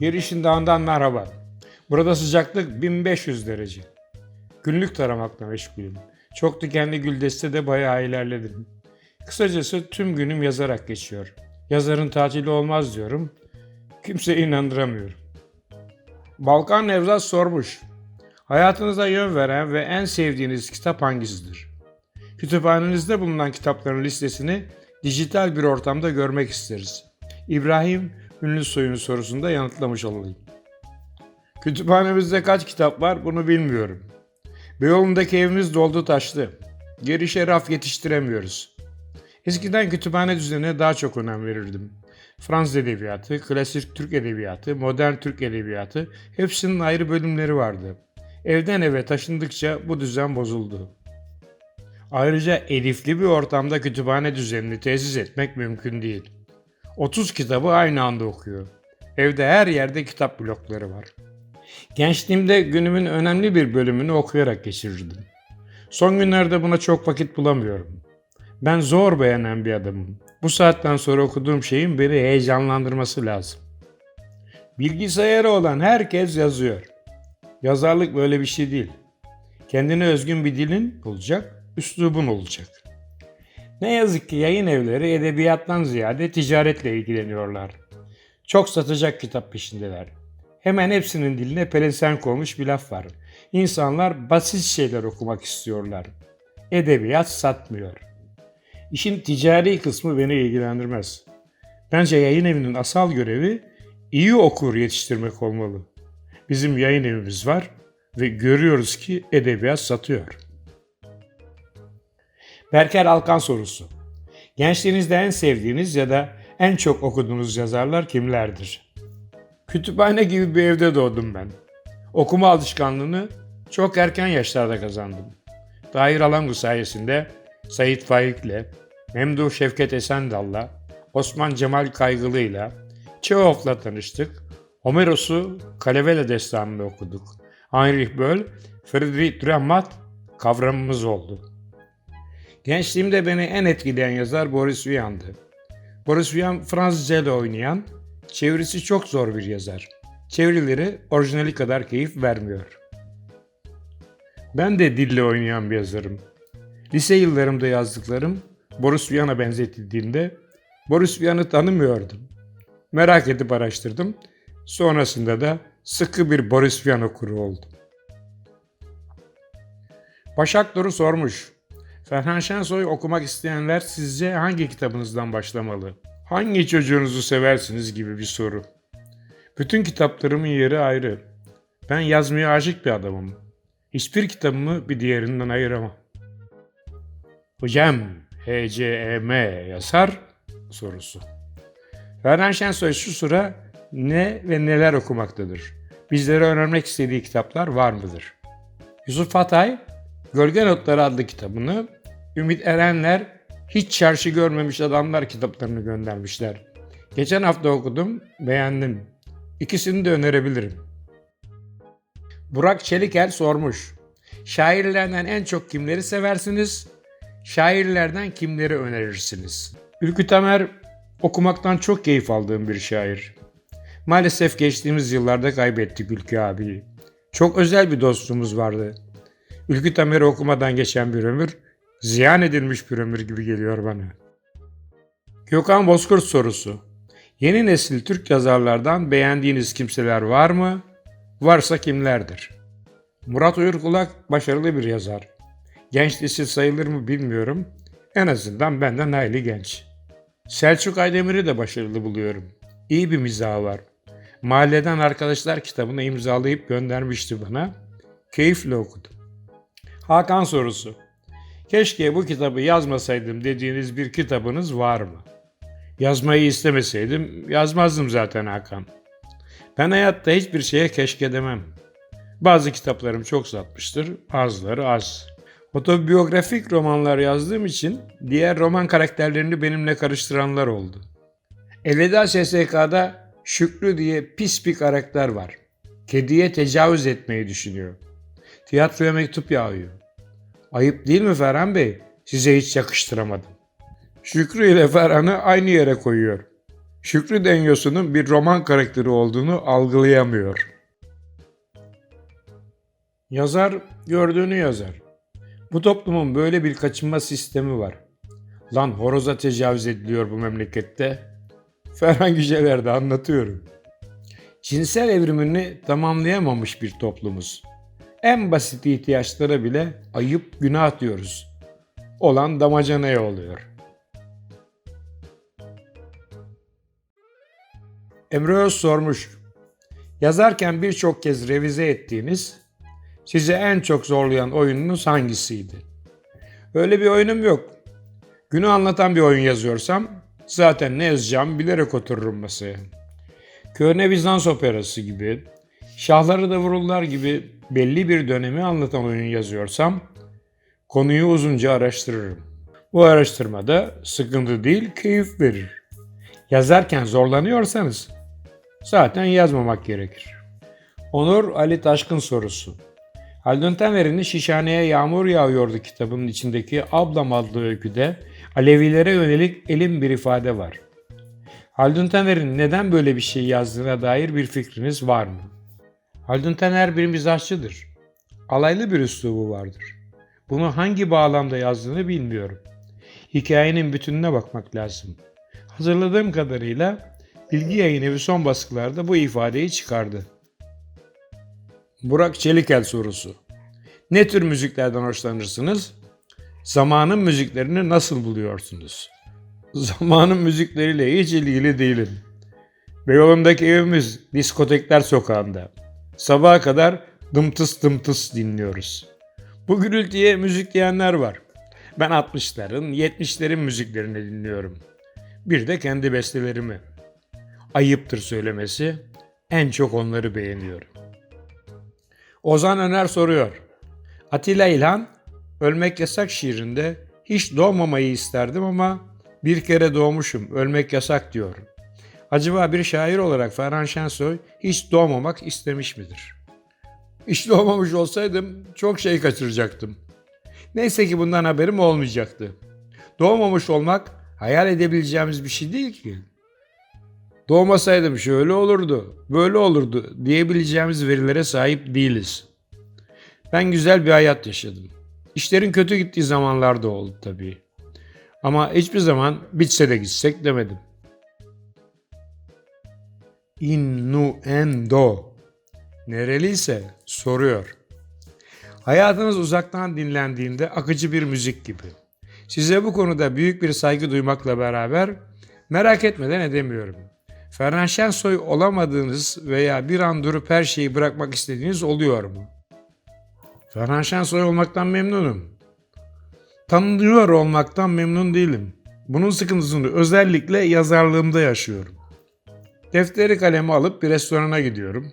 Girişin dağından merhaba. Burada sıcaklık 1500 derece. Günlük taramakla meşgulüm. Çok dikenli güldeste de bayağı ilerledim. Kısacası tüm günüm yazarak geçiyor. Yazarın tatili olmaz diyorum. Kimseye inandıramıyorum. Balkan Nevzat sormuş. Hayatınıza yön veren ve en sevdiğiniz kitap hangisidir? Kütüphanenizde bulunan kitapların listesini dijital bir ortamda görmek isteriz. İbrahim Ünlüsoy'un sorusunda yanıtlamış olayım. Kütüphanemizde kaç kitap var bunu bilmiyorum. Beyoğlu'ndaki evimiz doldu taştı. Girişe raf yetiştiremiyoruz. Eskiden kütüphane düzenine daha çok önem verirdim. Fransız edebiyatı, klasik Türk edebiyatı, modern Türk edebiyatı hepsinin ayrı bölümleri vardı. Evden eve taşındıkça bu düzen bozuldu. Ayrıca elifli bir ortamda kütüphane düzenini tesis etmek mümkün değil. 30 kitabı aynı anda okuyor. Evde her yerde kitap blokları var. Gençliğimde günümün önemli bir bölümünü okuyarak geçirirdim. Son günlerde buna çok vakit bulamıyorum. Ben zor beğenen bir adamım. Bu saatten sonra okuduğum şeyin beni heyecanlandırması lazım. Bilgisayarı olan herkes yazıyor. Yazarlık böyle bir şey değil. Kendine özgün bir dilin olacak, üslubun olacak. Ne yazık ki yayın evleri edebiyattan ziyade ticaretle ilgileniyorlar. Çok satacak kitap peşindeler. Hemen hepsinin diline pelesenk olmuş bir laf var. İnsanlar basit şeyler okumak istiyorlar. Edebiyat satmıyor. İşin ticari kısmı beni ilgilendirmez. Bence yayın evinin asal görevi iyi okur yetiştirmek olmalı. Bizim yayın evimiz var ve görüyoruz ki edebiyat satıyor. Berker Alkan sorusu. Gençliğinizde en sevdiğiniz ya da en çok okuduğunuz yazarlar kimlerdir? Kütüphane gibi bir evde doğdum ben. Okuma alışkanlığını çok erken yaşlarda kazandım. Tahir Alangu sayesinde Sait Faik'le, Memduh Şevket Esendal'la, Osman Cemal Kaygılı'yla, Çehov'la tanıştık. Homeros'u Kalevele destanını okuduk. Heinrich Böll, Friedrich Dürrenmatt kavramımız oldu. Gençliğimde beni en etkileyen yazar Boris Vian'dı. Boris Vian Fransızca ile oynayan, çevirisi çok zor bir yazar. Çevirileri orijinali kadar keyif vermiyor. Ben de dille oynayan bir yazarım. Lise yıllarımda yazdıklarım Boris Vian'a benzetildiğinde Boris Vian'ı tanımıyordum. Merak edip araştırdım. Sonrasında da sıkı bir Boris Vian okuru oldum. Başak Doru sormuş. Ferhan Şensoy okumak isteyenler sizce hangi kitabınızdan başlamalı? Hangi çocuğunuzu seversiniz gibi bir soru. Bütün kitaplarımın yeri ayrı. Ben yazmaya aşık bir adamım. Hiçbir kitabımı bir diğerinden ayıramam. Hocam, HCEM yazar sorusu. Ferhan Şensoy şu sıra ne ve neler okumaktadır? Bizlere önermek istediği kitaplar var mıdır? Yusuf Atay, Gölge Notları adlı kitabını, Ümit Erenler, Hiç Çarşı Görmemiş Adamlar kitaplarını göndermişler. Geçen hafta okudum, beğendim. İkisini de önerebilirim. Burak Çelikel sormuş. Şairlerden en çok kimleri seversiniz? Şairlerden kimleri önerirsiniz? Ülkü Tamer okumaktan çok keyif aldığım bir şair. Maalesef geçtiğimiz yıllarda kaybettik Ülkü abiyi. Çok özel bir dostluğumuz vardı. Ülkü Tamer'i okumadan geçen bir ömür, ziyan edilmiş bir ömür gibi geliyor bana. Gökhan Bozkurt sorusu. Yeni nesil Türk yazarlardan beğendiğiniz kimseler var mı? Varsa kimlerdir? Murat Uyurkulak başarılı bir yazar. Genç nesil sayılır mı bilmiyorum. En azından benden hayli genç. Selçuk Aydemir'i de başarılı buluyorum. İyi bir mizahı var. Mahalleden Arkadaşlar kitabını imzalayıp göndermişti bana. Keyifle okudum. Hakan sorusu. Keşke bu kitabı yazmasaydım dediğiniz bir kitabınız var mı? Yazmayı istemeseydim yazmazdım zaten Hakan. Ben hayatta hiçbir şeye keşke demem. Bazı kitaplarım çok satmıştır, bazıları az. Otobiyografik romanlar yazdığım için diğer roman karakterlerini benimle karıştıranlar oldu. Elveda SSK'da Şükrü diye pis bir karakter var. Kediye tecavüz etmeyi düşünüyor. Tiyatroya mektup yağıyor. Ayıp değil mi Ferhan Bey? Size hiç yakıştıramadım. Şükrü ile Ferhan'ı aynı yere koyuyor. Şükrü Denyosu'nun bir roman karakteri olduğunu algılayamıyor. Yazar gördüğünü yazar. Bu toplumun böyle bir kaçınma sistemi var. Lan horoza tecavüz ediliyor bu memlekette. Ferhan Güceler'de anlatıyorum. Cinsel evrimini tamamlayamamış bir toplumuz. En basit ihtiyaçlara bile ayıp günah diyoruz. Olan damacanaya oluyor. Emre Öz sormuş. Yazarken birçok kez revize ettiğiniz, sizi en çok zorlayan oyununuz hangisiydi? Öyle bir oyunum yok. Günü anlatan bir oyun yazıyorsam zaten ne yazacağımı bilerek otururum masaya. Köhne Bizans operası gibi, şahları da vururlar gibi belli bir dönemi anlatan oyun yazıyorsam konuyu uzunca araştırırım. Bu araştırmada sıkıntı değil, keyif verir. Yazarken zorlanıyorsanız zaten yazmamak gerekir. Onur Ali Taşkın sorusu. Haldun Taner'in Şişhane'ye Yağmur Yağıyordu kitabının içindeki Ablam adlı öyküde Alevilere yönelik elin bir ifade var. Haldun Taner'in neden böyle bir şey yazdığına dair bir fikriniz var mı? Haldun Taner bir mizahçıdır. Alaylı bir üslubu vardır. Bunu hangi bağlamda yazdığını bilmiyorum. Hikayenin bütününe bakmak lazım. Hazırladığım kadarıyla Bilgi Yayın Evi son baskılarda bu ifadeyi çıkardı. Burak Çelikel sorusu. Ne tür müziklerden hoşlanırsınız? Zamanın müziklerini nasıl buluyorsunuz? Zamanın müzikleriyle hiç ilgili değilim. Beyoğlu'ndaki evimiz diskotekler sokağında. Sabaha kadar dımtıs dımtıs dinliyoruz. Bu gürültüye müzik diyenler var. Ben 60'ların, 70'lerin müziklerini dinliyorum. Bir de kendi bestelerimi. Ayıptır söylemesi, en çok onları beğeniyorum. Ozan Öner soruyor. Atilla İlhan, Ölmek Yasak şiirinde hiç doğmamayı isterdim ama bir kere doğmuşum, ölmek yasak diyor. Acaba bir şair olarak Ferhan Şensoy hiç doğmamak istemiş midir? Hiç doğmamış olsaydım çok şey kaçıracaktım. Neyse ki bundan haberim olmayacaktı. Doğmamış olmak hayal edebileceğimiz bir şey değil ki. Doğmasaydım şöyle olurdu, böyle olurdu diyebileceğimiz verilere sahip değiliz. Ben güzel bir hayat yaşadım. İşlerin kötü gittiği zamanlar da oldu tabii. Ama hiçbir zaman bitse de gitsek demedim. Innuendo. Nereliyse soruyor. Hayatınız uzaktan dinlendiğinde akıcı bir müzik gibi. Size bu konuda büyük bir saygı duymakla beraber merak etmeden edemiyorum. Ferhan Şensoy olamadığınız veya bir an durup her şeyi bırakmak istediğiniz oluyor mu? Ferhan Şensoy olmaktan memnunum. Tanınıyor olmaktan memnun değilim. Bunun sıkıntısını özellikle yazarlığımda yaşıyorum. Defteri kalemi alıp bir restorana gidiyorum.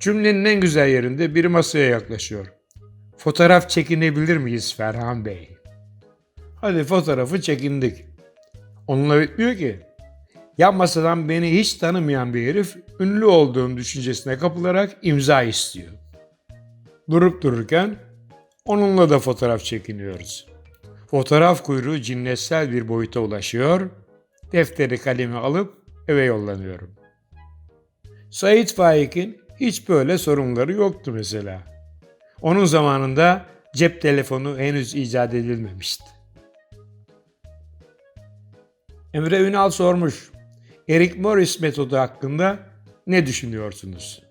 Cümlenin en güzel yerinde biri masaya yaklaşıyor. Fotoğraf çekinebilir miyiz Ferhan Bey? Hadi fotoğrafı çekindik. Onunla bitmiyor ki. Yan masadan beni hiç tanımayan bir herif ünlü olduğum düşüncesine kapılarak imza istiyor. Durup dururken onunla da fotoğraf çekiniyoruz. Fotoğraf kuyruğu cinnetsel bir boyuta ulaşıyor. Defteri kalemi alıp eve yollanıyorum. Said Faik'in hiç böyle sorunları yoktu mesela. Onun zamanında cep telefonu henüz icat edilmemişti. Emre Ünal sormuş. Eric Morris metodu hakkında ne düşünüyorsunuz?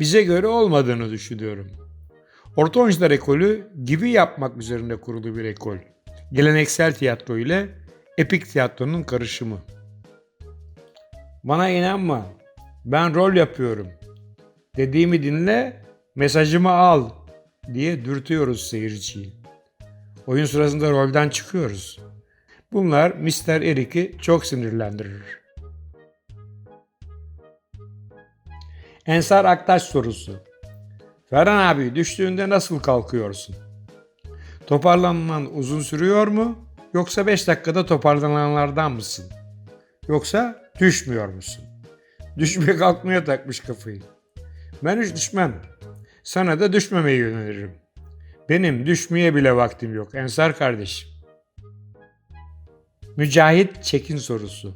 Bize göre olmadığını düşünüyorum. Orta oyuncular ekolü gibi yapmak üzerine kurulu bir ekol. Geleneksel tiyatro ile epik tiyatronun karışımı. Bana inanma. Ben rol yapıyorum. Dediğimi dinle, mesajımı al diye dürtüyoruz seyirciyi. Oyun sırasında rolden çıkıyoruz. Bunlar Mr. Eric'i çok sinirlendirir. Ensar Aktaş sorusu. Ferhan abi düştüğünde nasıl kalkıyorsun? Toparlanman uzun sürüyor mu? Yoksa 5 dakikada toparlananlardan mısın? Yoksa düşmüyor musun? Düşmeye kalkmaya takmış kafayı. Ben hiç düşmem. Sana da düşmemeyi öneririm. Benim düşmeye bile vaktim yok Ensar kardeşim. Mücahit Çekin sorusu.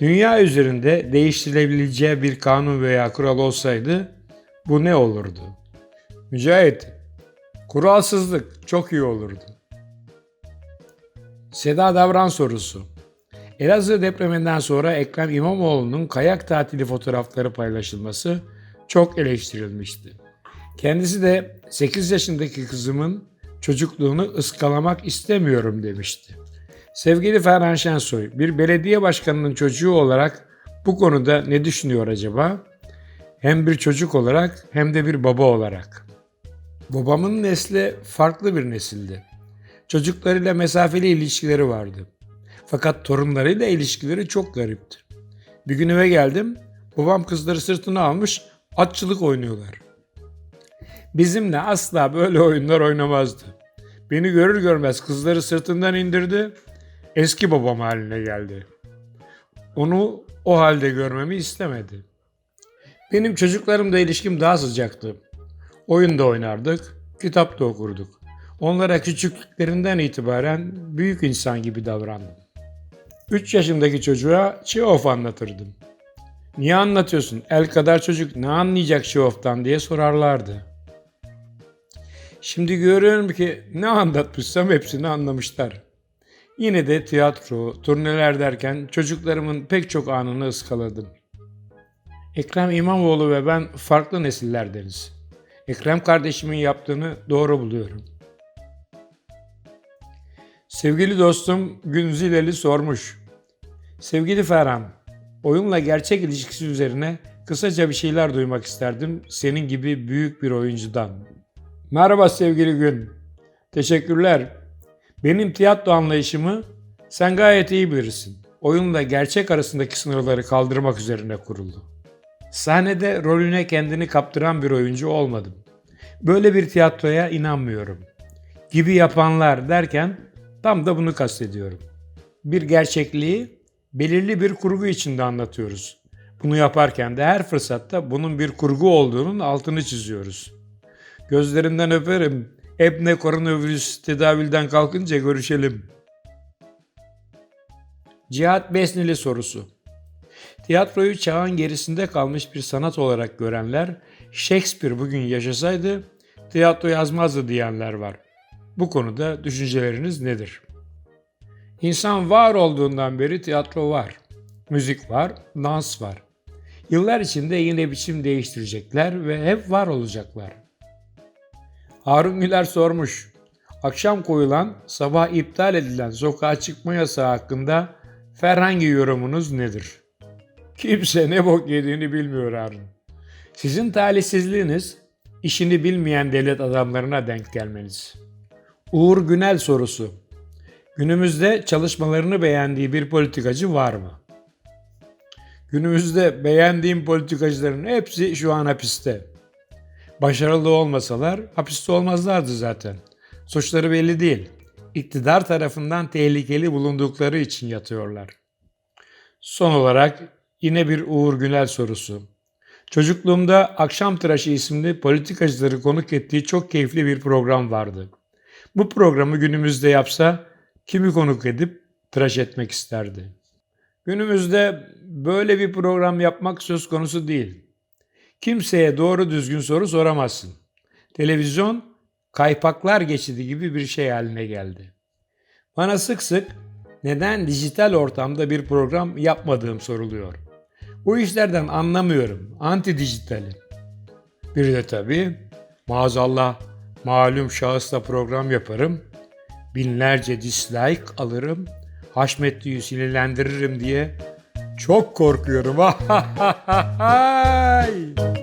Dünya üzerinde değiştirilebileceği bir kanun veya kural olsaydı bu ne olurdu? Mücahit, kuralsızlık çok iyi olurdu. Seda Davran sorusu. Elazığ depreminden sonra Ekrem İmamoğlu'nun kayak tatili fotoğrafları paylaşılması çok eleştirilmişti. Kendisi de 8 yaşındaki kızımın çocukluğunu ıskalamak istemiyorum demişti. Sevgili Ferhan Şensoy, bir belediye başkanının çocuğu olarak bu konuda ne düşünüyor acaba? Hem bir çocuk olarak hem de bir baba olarak. Babamın nesli farklı bir nesildi. Çocuklarıyla mesafeli ilişkileri vardı. Fakat torunlarıyla ilişkileri çok garipti. Bir gün eve geldim, babam kızları sırtına almış, atçılık oynuyorlar. Bizimle asla böyle oyunlar oynamazdı. Beni görür görmez kızları sırtından indirdi, eski babam haline geldi. Onu o halde görmemi istemedi. Benim çocuklarımla ilişkim daha sıcaktı. Oyun da oynardık, kitap da okurduk. Onlara küçüklüklerinden itibaren büyük insan gibi davrandım. 3 yaşındaki çocuğa Çehof anlatırdım. Niye anlatıyorsun? El kadar çocuk ne anlayacak Çehov'tan diye sorarlardı. Şimdi görüyorum ki ne anlatmışsam hepsini anlamışlar. Yine de tiyatro, turneler derken çocuklarımın pek çok anını ıskaladım. Ekrem İmamoğlu ve ben farklı nesillerdeniz. Ekrem kardeşimin yaptığını doğru buluyorum. Sevgili dostum Günzileli sormuş. Sevgili Ferhan, oyunla gerçek ilişkisi üzerine kısaca bir şeyler duymak isterdim senin gibi büyük bir oyuncudan. Merhaba sevgili Gün. Teşekkürler. Benim tiyatro anlayışımı sen gayet iyi bilirsin. Oyunla gerçek arasındaki sınırları kaldırmak üzerine kuruldu. Sahnede rolüne kendini kaptıran bir oyuncu olmadım. Böyle bir tiyatroya inanmıyorum. Gibi yapanlar derken tam da bunu kastediyorum. Bir gerçekliği belirli bir kurgu içinde anlatıyoruz. Bunu yaparken de her fırsatta bunun bir kurgu olduğunun altını çiziyoruz. Gözlerinden öperim. Ebne koronavirüs tedavülden kalkınca görüşelim. Cihat Besnili sorusu. Tiyatroyu çağın gerisinde kalmış bir sanat olarak görenler, Shakespeare bugün yaşasaydı tiyatro yazmazdı diyenler var. Bu konuda düşünceleriniz nedir? İnsan var olduğundan beri tiyatro var. Müzik var, dans var. Yıllar içinde yine biçim değiştirecekler ve hep var olacaklar. Harun Güler sormuş. Akşam koyulan, sabah iptal edilen sokağa çıkma yasağı hakkında herhangi yorumunuz nedir? Kimse ne bok yediğini bilmiyor Harun. Sizin talihsizliğiniz işini bilmeyen devlet adamlarına denk gelmeniz. Uğur Günel sorusu. Günümüzde çalışmalarını beğendiği bir politikacı var mı? Günümüzde beğendiğim politikacıların hepsi şu an hapiste. Başarılı olmasalar hapiste olmazlardı zaten. Suçları belli değil. İktidar tarafından tehlikeli bulundukları için yatıyorlar. Son olarak yine bir Uğur Günel sorusu. Çocukluğumda Akşam Tıraşı isimli politikacıları konuk ettiği çok keyifli bir program vardı. Bu programı günümüzde yapsa kimi konuk edip tıraş etmek isterdi? Günümüzde böyle bir program yapmak söz konusu değil. Kimseye doğru düzgün soru soramazsın. Televizyon kaypaklar geçidi gibi bir şey haline geldi. Bana sık sık neden dijital ortamda bir program yapmadığım soruluyor. Bu işlerden anlamıyorum. Anti dijitali. Bir de tabii maazallah malum şahısla program yaparım. Binlerce dislike alırım. Haşmetli'yi sinirlendiririm diye çok korkuyorum.